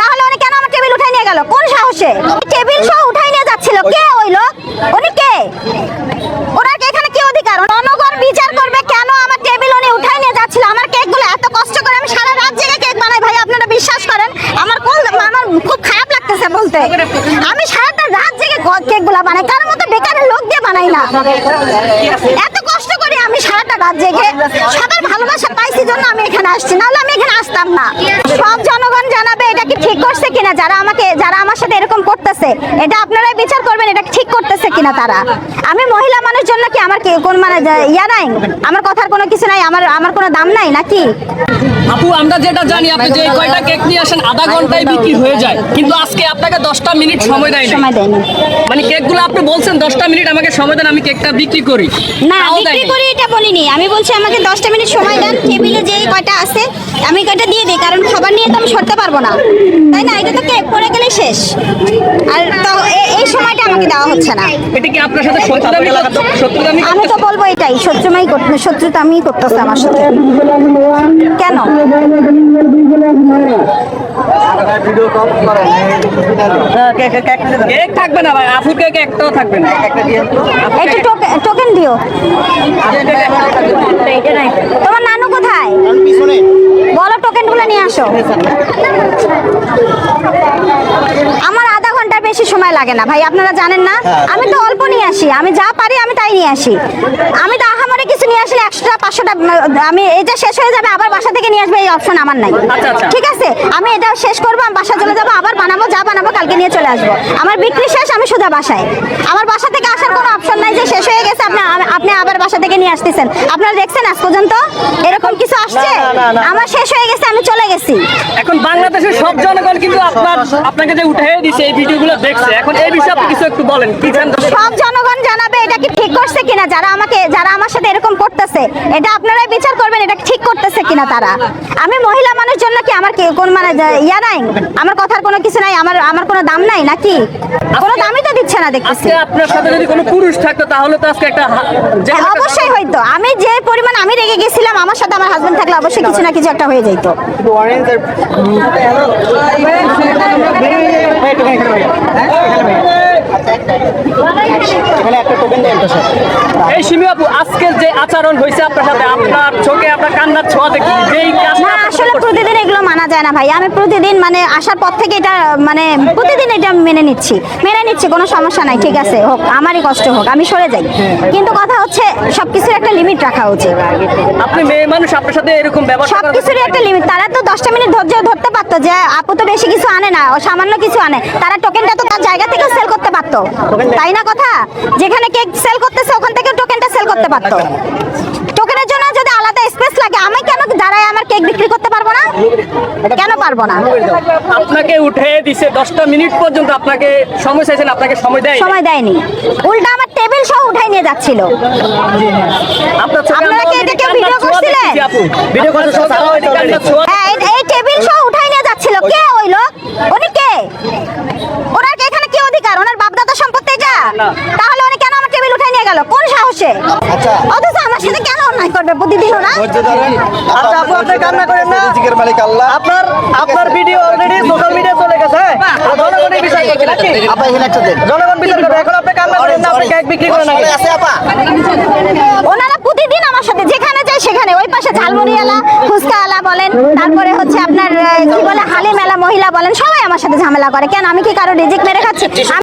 তাহলে উনি কেন আমার টেবিল উঠাই নিয়ে গেল? কোন সাহসে? টেবিল সহ উঠাই নিয়ে যাচ্ছিল। কে ওই লোক? উনি কে? ওনার এখানে কি অধিকার? জনগণ বিচার করবে কেন আমার টেবিল উনি উঠাই নিয়ে যাচ্ছিল? আমার কেকগুলো এত কষ্ট করে আমি সারা রাত জেগে কেক বানাই। ভাই, আপনারা বিশ্বাস করেন, আমার কোন আমার খুব খারাপ লাগতেছে বলতে। আমি সারাটা রাত জেগে কেকগুলো বানাই। কার মতো বেকারের লোক দিয়ে বানাই না। এত কষ্ট করে আমি সারাটা রাত জেগে সবার ভালোবাসা পাইছি জন্য আমি এখানে আসছি। নাহলে আমি এখানে আসতাম না। সব জনগণ জানাবে এটা কি ঠিক করছে কিনা যারা আমাকে যারা আমার সাথে এরকম করতেছে এটা আপনারাই বিচার করবেন এটা ঠিক করতেছে কিনা তারা। আমি মহিলা মানুষ জন্য কি আমার কি কোন মানে ইয়া নাই? আমার কথার কোনো কিছু নাই? আমার আমার কোনো দাম নাই নাকি? আপু আমরা যেটা জানি আপনি যে কয়টা কেক নিয়ে আসেন আধা ঘন্টায় বিক্রি হয়ে যায়। কিন্তু আজকে আপনাকে দশটা মিনিট সময় দেয় সময় দেয়নি মানে কেকগুলো আপনি বলছেন দশটা মিনিট আমাকে সময় দেন আমি কেকটা বিক্রি করি। না বিক্রি করি এটা বলিনি। আমি বলছি আমাকে দশটা মিনিট সময় দেন টেবিলে যেই কয়টা আছে আমি কয়টা দিয়ে দিই কারণ খাবার নিয়ে তো আমি সরতে পারব না। তাই না? এটা তো কেক পড়ে গেলে শেষ। আর তো এই সময়টা আমাকে দেওয়া হচ্ছে না। এটা কি আপনার সাথে শত্রুতামি আমি? তো বলব এটাই শত্রুমাই করতে শত্রুতা আমি করতেছে আমার সাথে। কেন? কেক থাকবে না ভাই আপুর কেক একটাও থাকবে না। একটু টোকেন দিও। তোমার নানু কোথায়? টোকেনগুলো নিয়ে আসো। আমার আধা ঘণ্টার বেশি সময় লাগে না। ভাই আপনারা জানেন না? আমি তো অল্প নিয়ে আসি। আমি যা পারি আমি তাই নিয়ে আসি। আমি তো আহামরে কিছু নিয়ে আসলে একশোটা পাঁচশোটা আমি এটা শেষ হয়ে যাবে আবার বাসা থেকে নিয়ে আসবে এই অপশন আমার নাই। আচ্ছা, আচ্ছা। ঠিক আছে? আমি এটা শেষ করব আমি বাসা চলে যাব। কালকে নিয়ে চলে আসব। আমার বিক্রি শেষ আমি সোজা বাসায়। আমার বাসা থেকে আসার কোনো অপশন নাই যে শেষ হয়ে গেছে আপনি আপনি আবার বাসা থেকে নিয়ে আসতেছেন। আপনারা দেখছেন আজ পর্যন্ত? এরকম কিছু আসছে? আমার শেষ হয়ে গেছে আমি চলে গেছি। এখন বাংলাদেশের সব জনগণ কিন্তু আপনার আপনাকে যে উঠে দিছে এই ভিডিওগুলো দেখছে। এখন এই বিষয়ে আপনি কিছু একটু বলেন কি সব জনগণ জানাবে এটা কি ঠিক করছে কিনা যারা আমাকে যারা আমার সাথে এরকম করতেছে এটা আপনারাই বিচার করবেন এটা ঠিক করতেছে কিনা তারা। আমি মহিলা মানুষ জন্য কি আমার কোন মানে ইয়া নাই? আমার কথার কোনো কিছু নাই আমার আমার কোনো দাম নাই নাকি? কোনো দামই তো দিচ্ছে না দেখতেছি। আজকে আপনার সাথে যদি কোনো পুরুষ থাকতো তাহলে তো আজকে একটা হ্যাঁ, অবশ্যই হয়তো আমি যে পরিমাণ আমি রেগে গেছিলাম আমার সাথে আমার হাজবেন্ড থাকলে অবশ্যই কিছু না কিছু একটা হয়ে যেত এই সিমি আপু আজকের যে আচরণ হয়েছে আপনার সাথে আপনার চোখে আপনার কান্নার ছোঁয়া দেখি যেই যায় না ভাই। আমি প্রতিদিন মানে আসার পর থেকে এটা মানে প্রতিদিন এটা মেনে নিচ্ছি। মেনে নিচ্ছি কোনো সমস্যা নাই ঠিক আছে হোক আমারই কষ্ট হোক আমি সরে যাই। কিন্তু কথা হচ্ছে সবকিছুর একটা লিমিট রাখা উচিত। আপনি মেয়ে মানুষ আপনার সাথে এরকম ব্যবহার করার- সবকিছুর একটা লিমিট তারা তো দশটা মিনিট ধৈর্য ধরতে পারতো যে আপু তো বেশি কিছু আনে না ও সামান্য কিছু আনে। তারা টোকেনটা তো তার জায়গা থেকে সেল করতে পারতো। তাই না কথা? যেখানে কেক সেল করতেছে ওখান থেকে টোকেনটা সেল করতে পারতো টোকেনের জন্য যদি আলাদা স্পেস লাগে আমি কেন দাঁড়ায় আমার কেক বিক্রি করতে পারব না কেন পারব না? আপনাকে উঠে দিছে দশটা মিনিট পর্যন্ত আপনাকে সময় চাইছেন আপনাকে সময় দেয় সময় দেয়নি। উল্টা আমার টেবিল সহ উঠাই নিয়ে যাচ্ছিল। আপনারা কি এটা already কেউ কান্নার করছিলেন? ছোঁয়া হ্যাঁ এই- এই টেবিল সহ উঠাই নিয়ে যাচ্ছিল। কে ওই লোক? উনি কে? ওনার কি এখানে কি অধিকার? ওনার বাপদাদা সম্পত্তি এটা না। তাহলে উনি কেন আমার টেবিল উঠাই নিয়ে গেল? কোন সাহসে? অথচ সাথে কেন আচ্ছা আপু আপনি কান্না করেন না। মালিক আল্লাহ। আপনার আপনার ভিডিও অলরেডি সোশ্যাল মিডিয়া চলে গেছে হ্যাঁ? জনগণের বিষয় নাকি? আপা এখানে একটা দেন। জনগণ বিচার করবে। এখন আপনি কান্না করেন না আপনি কেক বিক্রি করেন নাকি? আছে আপা। ওনারা প্রতিদিন আমার সাথে যেখানে যায় সেখানে। ওই পাশে ঝালমুড়িওয়ালা ফুচকাওয়ালা বলেন তারপরে হচ্ছে আপনার কি বলে হালিমেলা মহিলা বলেন সবাই আমার সাথে ঝামেলা করে। কেন? আমি কি কারও রিজিক মেরে খাচ্ছি?